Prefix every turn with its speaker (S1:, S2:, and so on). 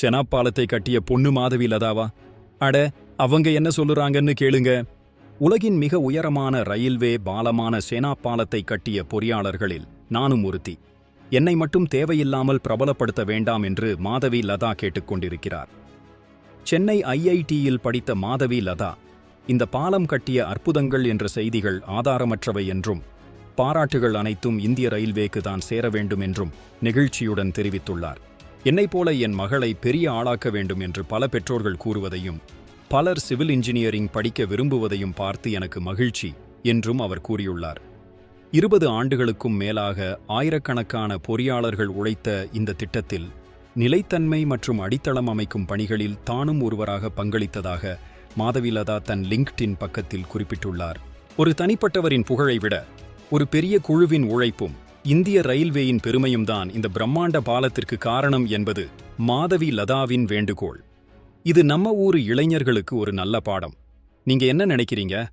S1: செனாப்பாலத்தை கட்டிய பொண்ணு மாதவி லதாவா? அட அவங்க என்ன சொல்லுறாங்கன்னு கேளுங்க. உலகின் மிக உயரமான ரயில்வே பாலமான சேனாப்பாலத்தை கட்டிய பொறியாளர்களில் நானும் ஒருத்தி. என்னை மட்டும் தேவையில்லாமல் பிரபலப்படுத்த வேண்டாம் என்று மாதவி லதா கேட்டுக்கொண்டிருக்கிறார் சென்னை ஐஐடியில் படித்த மாதவி லதா இந்த பாலம் கட்டிய அற்புதங்கள் என்ற செய்திகள் ஆதாரமற்றவை என்றும் பாராட்டுகள் அனைத்தும் இந்திய ரயில்வேக்கு தான் சேர வேண்டும் என்றும் நெகிழ்ச்சியுடன் தெரிவித்துள்ளார். என்னைப் போல என் மகளை பெரிய ஆளாக்க வேண்டும் என்று பல பெற்றோர்கள் கூறுவதையும் பலர் சிவில் இன்ஜினியரிங் படிக்க விரும்புவதையும் பார்த்து எனக்கு மகிழ்ச்சி என்றும் அவர் கூறியுள்ளார். இருபது ஆண்டுகளுக்கும் மேலாக ஆயிரக்கணக்கான பொறியாளர்கள் உழைத்த இந்த திட்டத்தில் நிலைத்தன்மை மற்றும் அடித்தளம் அமைக்கும் பணிகளில் தானும் ஒருவராக பங்களித்ததாக மாதவிலதா தன் லிங்க்டின் பக்கத்தில் குறிப்பிட்டுள்ளார். ஒரு தனிப்பட்டவரின் புகழை விட ஒரு பெரிய குழுவின் உழைப்பும் இந்திய ரயில்வேயின் பெருமையும் தான் இந்த பிரம்மாண்ட பாலத்திற்கு காரணம் என்பது மாதவி லதாவின் வேண்டுகோள். இது நம்ம ஊரு இளைஞர்களுக்கு ஒரு நல்ல பாடம். நீங்க என்ன நினைக்கிறீங்க?